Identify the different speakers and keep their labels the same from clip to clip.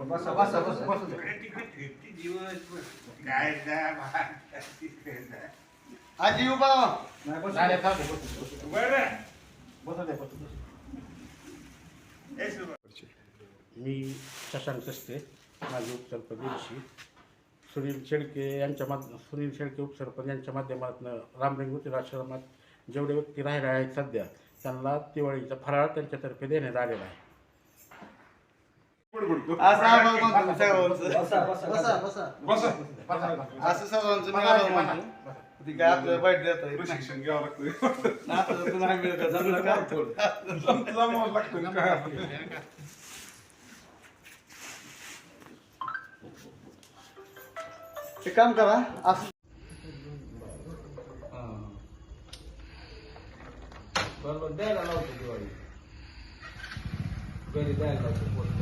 Speaker 1: बसा. बसा बसा बसा आजी उभा नाही बसा. नाही, थांब, बसा, बसा. बसा द्या, बसा, बसा.
Speaker 2: मी शशांक सस्ते माझे उपसरपंच दिवशी सुनील शेळके यांच्या माध सुनील शेळके उपसरपंच यांच्या माध्यमातून रामलिंगोतील आश्रमात जेवढे व्यक्ती राहिल्या आहेत सध्या त्यांना दिवाळीचा फराळ त्यांच्यातर्फे देण्यात आलेला आहे.
Speaker 1: असं सर्वांचं. मी आभार मानतो ती काय आपल्याला वाईट देता.
Speaker 3: प्रशिक्षण घ्यावं लागतं.
Speaker 1: आता तर नाही मिळत आहे. जमलं का थोडं
Speaker 3: जमावं लागतं. काय
Speaker 1: एक काम करा असं
Speaker 4: बरोबर द्यायला लावतो दिवाळी घरी द्यायला लावतो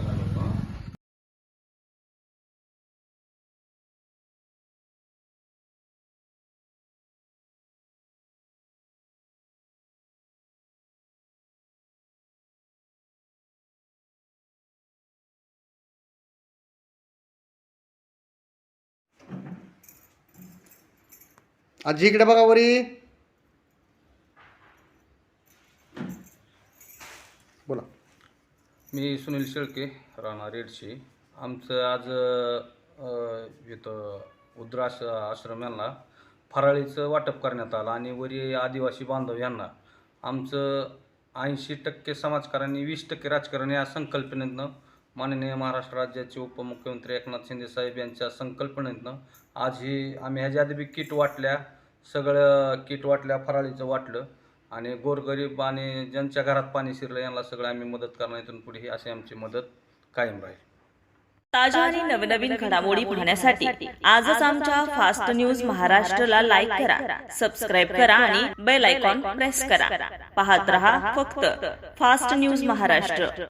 Speaker 1: आजी इकडे बघा वरी. बोला.
Speaker 4: मी सुनील शेळके राणा रेडशी. आमचं आज अ, इथं उद्राश आश्रम यांना फराळीचं वाटप करण्यात आलं आणि वरी आदिवासी बांधव यांना आमचं ऐंशी टक्के समाजकारांनी वीस टक्के राजकारण या संकल्पनेतनं माननीय महाराष्ट्र राज्याचे उपमुख्यमंत्री एकनाथ शिंदे साहेब यांच्या संकल्पनेतनं आज ही आम्ही ह्याच्या आधी बी किट वाटल्या. सगळं किट वाटल्या फराळीचं वाटलं आणि गोरगरीब आणि ज्यांच्या घरात पाणी शिरलं यांना सगळं आम्ही मदत करणार इथून पुढे ही अशी आमची मदत कायम राहील.
Speaker 5: ताज्या आणि नवनवीन घडामोडी पाहण्यासाठी आजच आमच्या फास्ट न्यूज महाराष्ट्रला लाईक करा सबस्क्राईब करा आणि बेल आयकॉन प्रेस करा. पाहत रहा फक्त फास्ट न्यूज महाराष्ट्र.